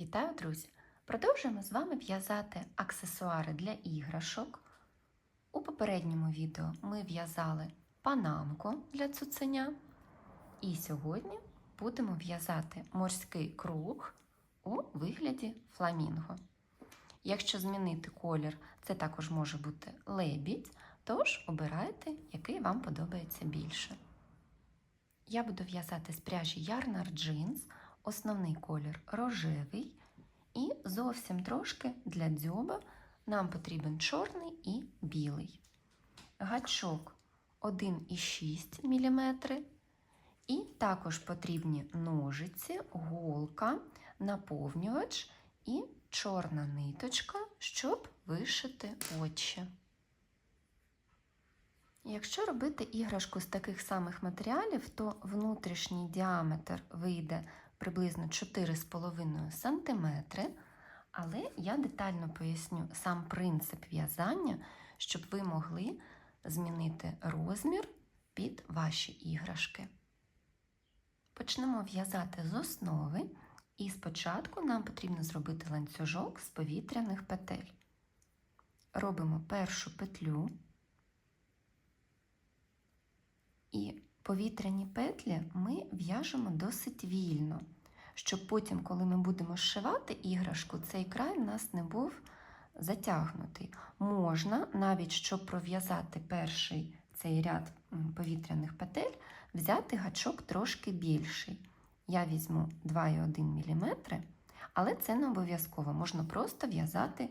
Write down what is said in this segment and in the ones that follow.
Вітаю, друзі! Продовжуємо з вами в'язати аксесуари для іграшок. У попередньому відео ми в'язали панамку для цуценя. І сьогодні будемо в'язати морський круг у вигляді фламінго. Якщо змінити колір, це також може бути лебідь, тож обирайте, який вам подобається більше. Я буду в'язати з пряжі Yarnar Jeans, основний колір рожевий. І зовсім трошки для дзьоба нам потрібен чорний і білий. Гачок 1,6 мм. І також потрібні ножиці, голка, наповнювач і чорна ниточка, щоб вишити очі. Якщо робити іграшку з таких самих матеріалів, то внутрішній діаметр вийде приблизно 4,5 см, але я детально поясню сам принцип в'язання, щоб ви могли змінити розмір під ваші іграшки. Почнемо в'язати з основи, і спочатку нам потрібно зробити ланцюжок з повітряних петель. Робимо першу петлю. І повітряні петлі ми в'яжемо досить вільно, щоб потім, коли ми будемо зшивати іграшку, цей край у нас не був затягнутий. Можна, навіть щоб пров'язати перший цей ряд повітряних петель, взяти гачок трошки більший. Я візьму 2,1 мм, але це не обов'язково. Можна просто в'язати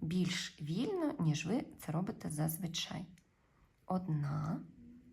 більш вільно, ніж ви це робите зазвичай. Одна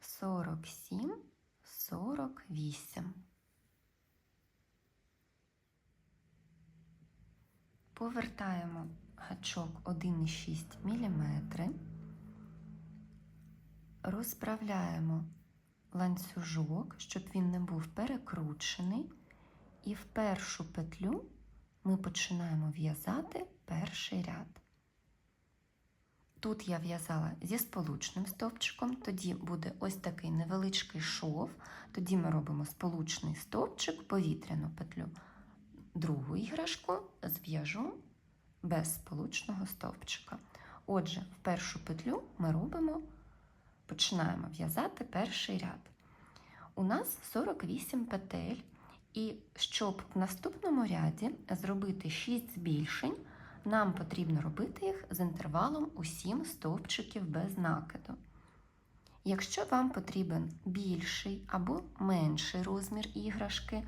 47, 48. Повертаємо гачок 1,6 мм, розправляємо ланцюжок, щоб він не був перекручений, і в першу петлю ми починаємо в'язати перший ряд. Тут я в'язала зі сполучним стовпчиком, тоді буде ось такий невеличкий шов, тоді ми робимо сполучний стовпчик, повітряну петлю. Другу іграшку зв'яжу без сполучного стовпчика. Отже, в першу петлю ми робимо, починаємо в'язати перший ряд. У нас 48 петель, і щоб в наступному ряді зробити 6 збільшень, нам потрібно робити їх з інтервалом у 7 стовпчиків без накиду. Якщо вам потрібен більший або менший розмір іграшки,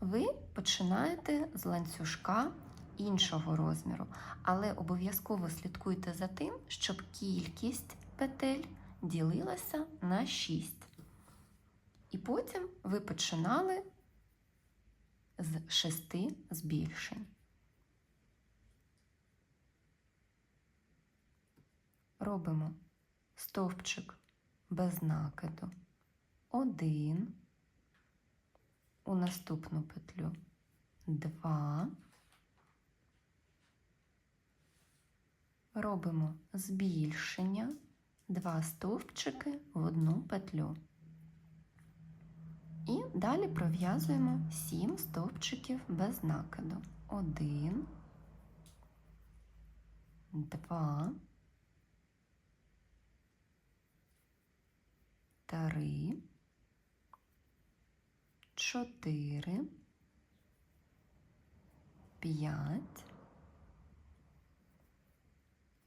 ви починаєте з ланцюжка іншого розміру, але обов'язково слідкуйте за тим, щоб кількість петель ділилася на 6. І потім ви починали з 6 збільшень. Робимо. Стовпчик без накиду, один, у наступну петлю. Два, робимо збільшення, два стовпчики в одну петлю. І далі пров'язуємо сім стовпчиків без накиду. Один, два. Три, чотири, п'ять,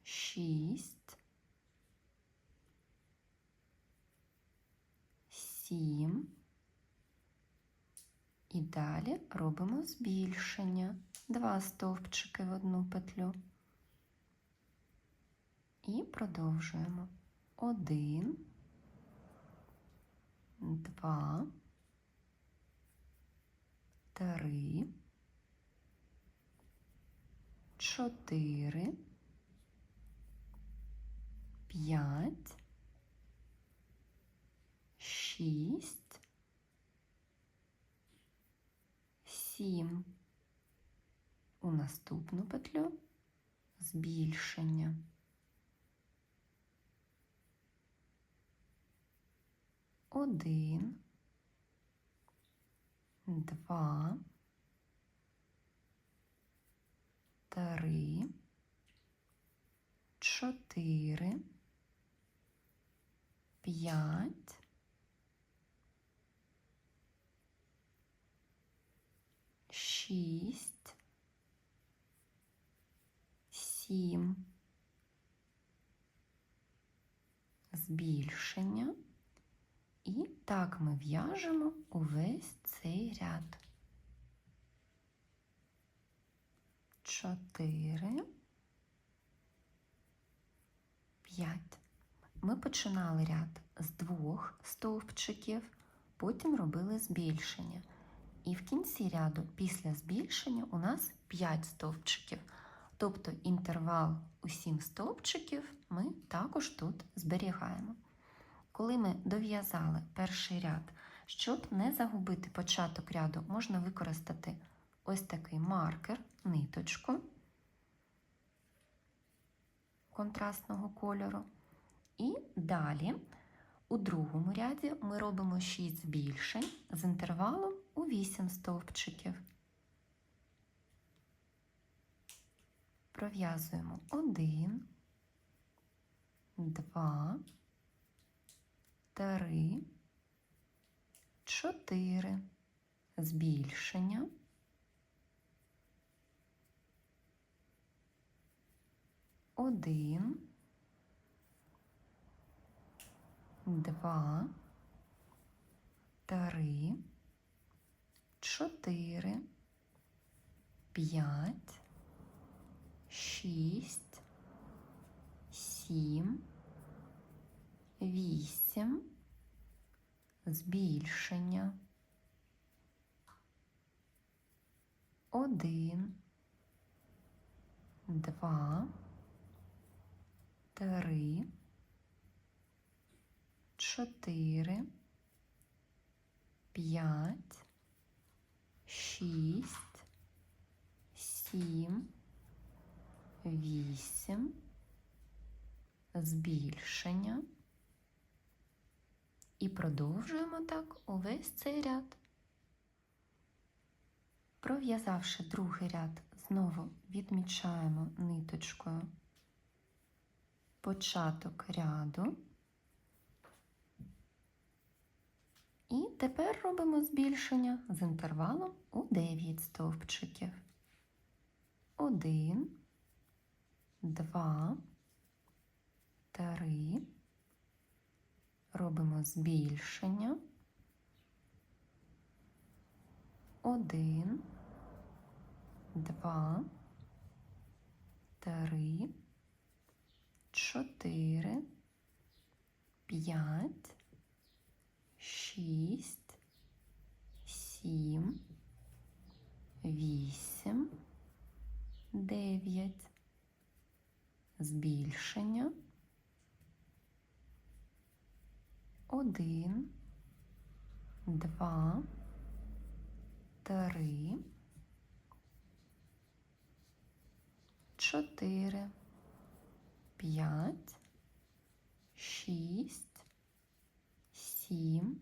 шість, сім. І далі робимо збільшення. Два стовпчики в одну петлю. І продовжуємо. Один два, три, чотири, п'ять, шість, сім. У наступну петлю збільшення. Один, два, три, чотири, п'ять, шість, сім, збільшення. І так ми в'яжемо увесь цей ряд. Чотири, п'ять. Ми починали ряд з двох стовпчиків, потім робили збільшення. І в кінці ряду після збільшення у нас 5 стовпчиків. Тобто інтервал у 7 стовпчиків ми також тут зберігаємо. Коли ми дов'язали перший ряд, щоб не загубити початок ряду, можна використати ось такий маркер, ниточку контрастного кольору. І далі у другому ряді ми робимо 6 збільшень з інтервалом у 8 стовпчиків. Пров'язуємо 1, 2, 3, 4, збільшення. Один, два, три, чотири, п'ять, шість, сім, вісім, збільшення. Один, два, три, чотири, п'ять, шість, сім, вісім, збільшення. І продовжуємо так увесь цей ряд. Пров'язавши другий ряд, знову відмічаємо ниточкою початок ряду. І тепер робимо збільшення з інтервалом у 9 стовпчиків. 1, 2, 3. Робимо збільшення. 1, 2, 3, 4, 5, 6, 7, 8, 9. Збільшення. 1, 2, 3, 4, 5, 6, 7,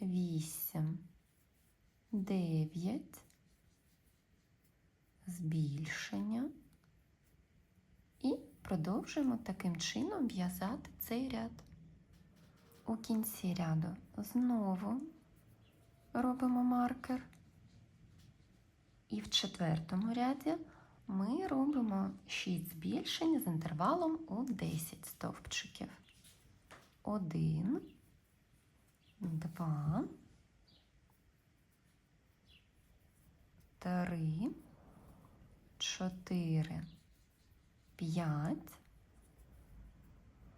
8, 9, збільшення. І продовжуємо таким чином в'язати цей ряд. У кінці ряду знову робимо маркер. І в четвертому ряді ми робимо 6 збільшень з інтервалом у 10 стовпчиків. 1, 2, 3, 4, 5,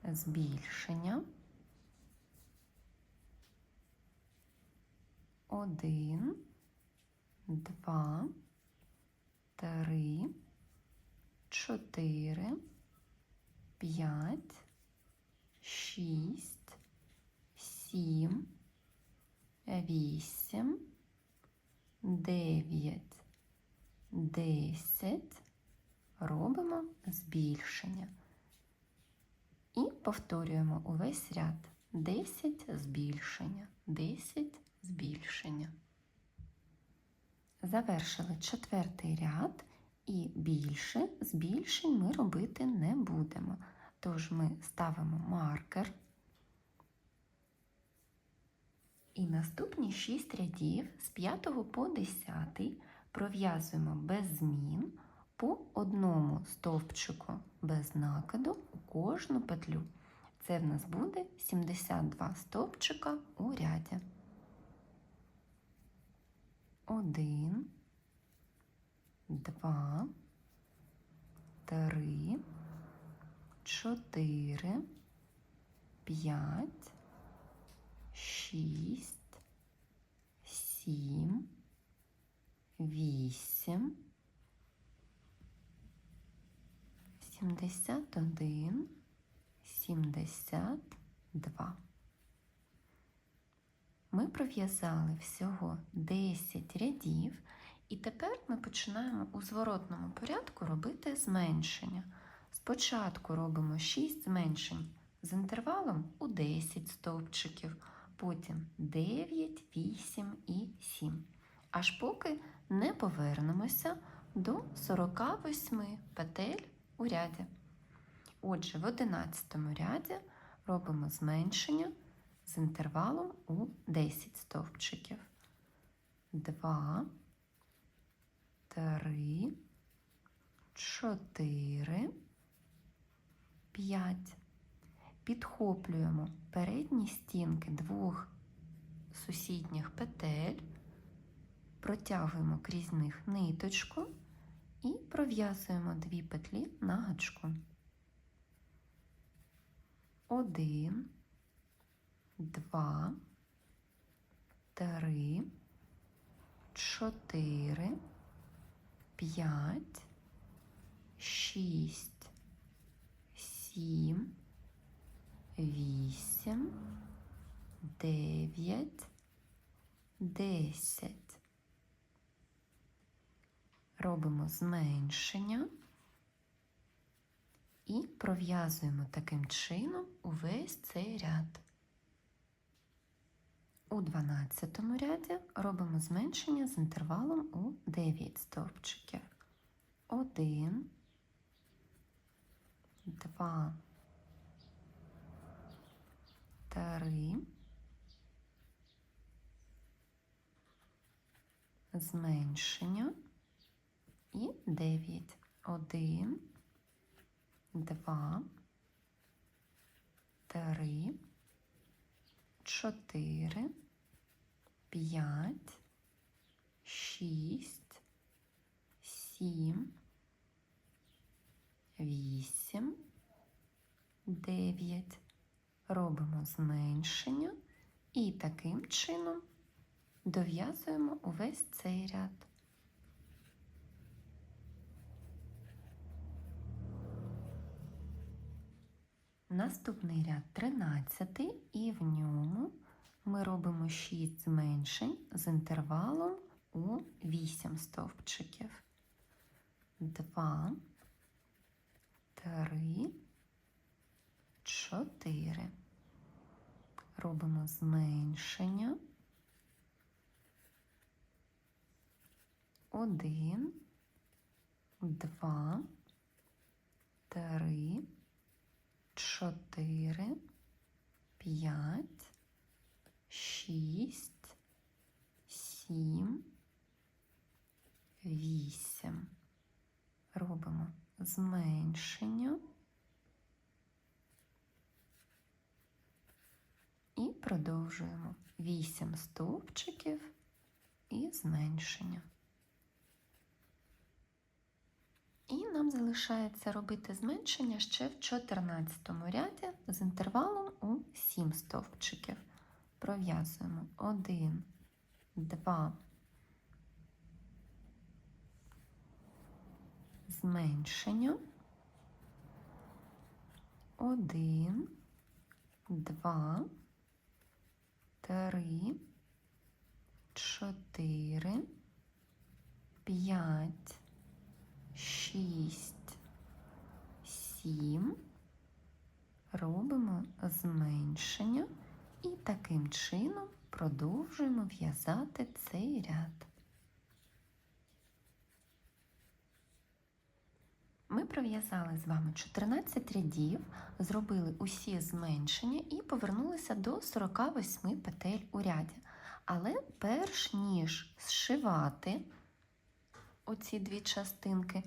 збільшення. 1, 2, 3, чотири, п'ять, шість, сім, вісім, дев'ять, десять. Робимо збільшення. І повторюємо увесь ряд. 10 збільшення, 10 збільшення. Завершили четвертий ряд і більше збільшень ми робити не будемо. Тож ми ставимо маркер. І наступні 6 рядів з 5 по 10 пров'язуємо без змін по одному стовпчику без накиду у кожну петлю. Це в нас буде 72 стовпчика у ряді. Один, два, три, чотири, п'ять, шість, сім, вісім. 71, 72. Ми пров'язали всього 10 рядів, і тепер ми починаємо у зворотному порядку робити зменшення. Спочатку робимо 6 зменшень з інтервалом у 10 стовпчиків, потім 9, 8 і 7. Аж поки не повернемося до 48 петель у ряді. Отже, в 11 ряді робимо зменшення з інтервалом у 10 стовпчиків. 2, 3, 4, 5. Підхоплюємо передні стінки двох сусідніх петель, протягуємо крізь них ниточку і пров'язуємо дві петлі на гачку. Один, два, три, чотири, п'ять, шість, сім, вісім, дев'ять, десять робимо зменшення і пров'язуємо таким чином увесь цей ряд. У 12 ряді робимо зменшення з інтервалом у 9 стовпчиків. 1, 2, 3, зменшення і 9. 1, 2, 3, 4, 5, 6, 7, 8, 9. Робимо зменшення і таким чином дов'язуємо увесь цей ряд. Наступний ряд 13 і в ньому ми робимо 6 зменшень з інтервалом у 8 стовпчиків. 2, 3, 4. Робимо зменшення. 1, 2, 3, чотири, п'ять, шість, сім, вісім. Робимо зменшення і продовжуємо вісім стовпчиків і зменшення. І нам залишається робити зменшення ще в 14 ряді з інтервалом у 7 стовпчиків. Пров'язуємо 1, 2, зменшення. Один, два, три, чотири, п'ять, шість, сім. Робимо зменшення і таким чином продовжуємо в'язати цей ряд. Ми пров'язали з вами 14 рядів, зробили усі зменшення і повернулися до 48 петель у ряді. Але перш ніж зшивати оці дві частинки,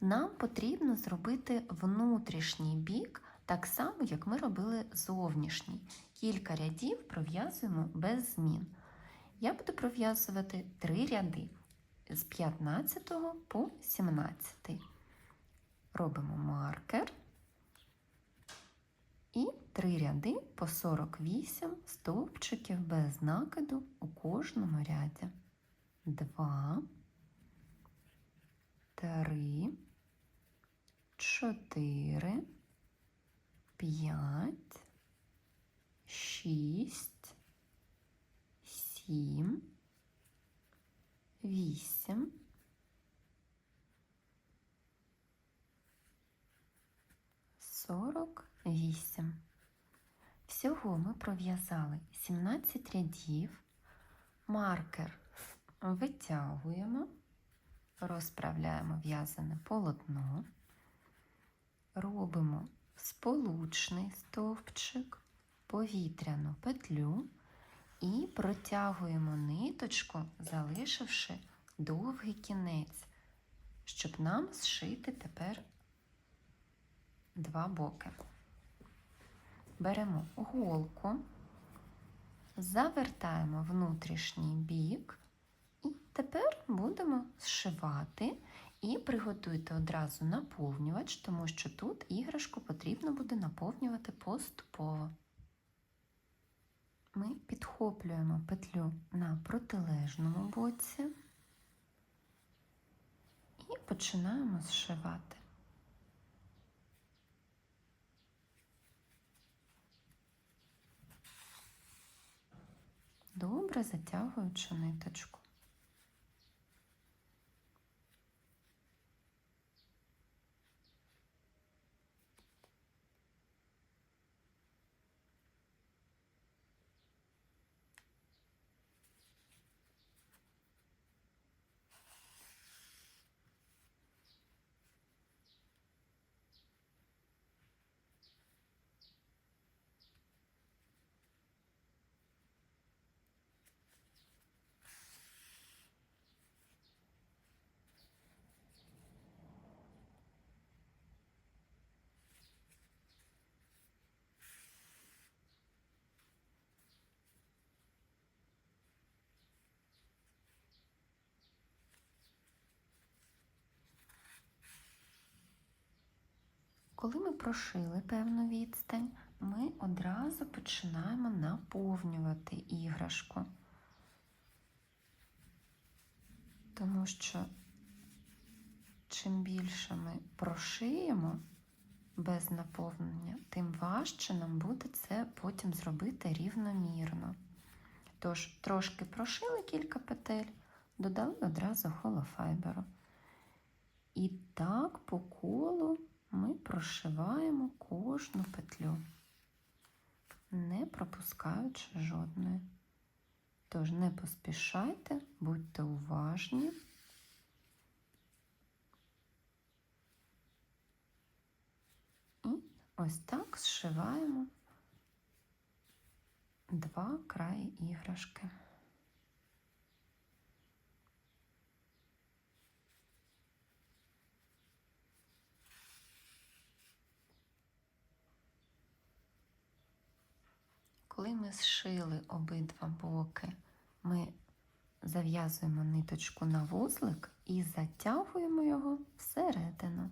нам потрібно зробити внутрішній бік, так само, як ми робили зовнішній. Кілька рядів пров'язуємо без змін. Я буду пров'язувати три ряди з 15 по 17. Робимо маркер і три ряди по 48 стовпчиків без накиду у кожному ряді. Два, три, чотири, п'ять, шість, сім, вісім. Сорок вісім. Всього ми пров'язали 17 рядів, маркер витягуємо, розправляємо в'язане полотно, робимо сполучний стовпчик, повітряну петлю і протягуємо ниточку, залишивши довгий кінець, щоб нам зшити тепер два боки. Беремо голку, завертаємо внутрішній бік і тепер будемо зшивати і приготуйте одразу наповнювач, тому що тут іграшку потрібно буде наповнювати поступово. Ми підхоплюємо петлю на протилежному боці і починаємо зшивати. Добре затягуючи ниточку. Коли ми прошили певну відстань, ми одразу починаємо наповнювати іграшку. Тому що чим більше ми прошиємо без наповнення, тим важче нам буде це потім зробити рівномірно. Тож, трошки прошили кілька петель, додали одразу холофайберу. І так по колу ми прошиваємо кожну петлю, не пропускаючи жодної. Тож не поспішайте, будьте уважні. І ось так зшиваємо два краї іграшки. Коли ми зшили обидва боки, ми зав'язуємо ниточку на вузлик і затягуємо його всередину.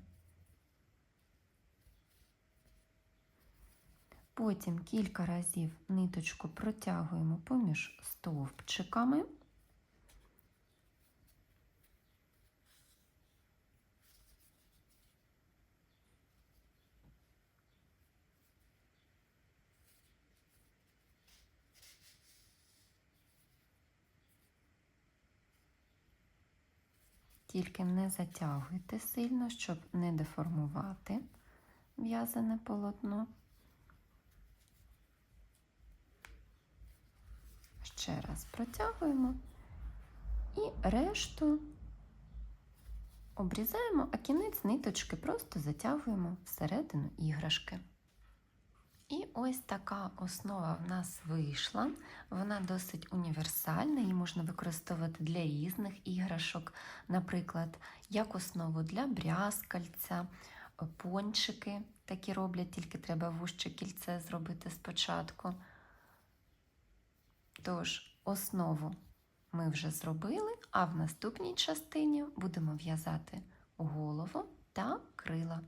Потім кілька разів ниточку протягуємо поміж стовпчиками. Тільки не затягуйте сильно, щоб не деформувати в'язане полотно. Ще раз протягуємо і решту обрізаємо, а кінець ниточки просто затягуємо всередину іграшки. І ось така основа в нас вийшла. Вона досить універсальна, її можна використовувати для різних іграшок, наприклад, як основу для брязкальця, пончики такі роблять, тільки треба вужче кільце зробити спочатку. Тож, основу ми вже зробили, а в наступній частині будемо в'язати голову та крила.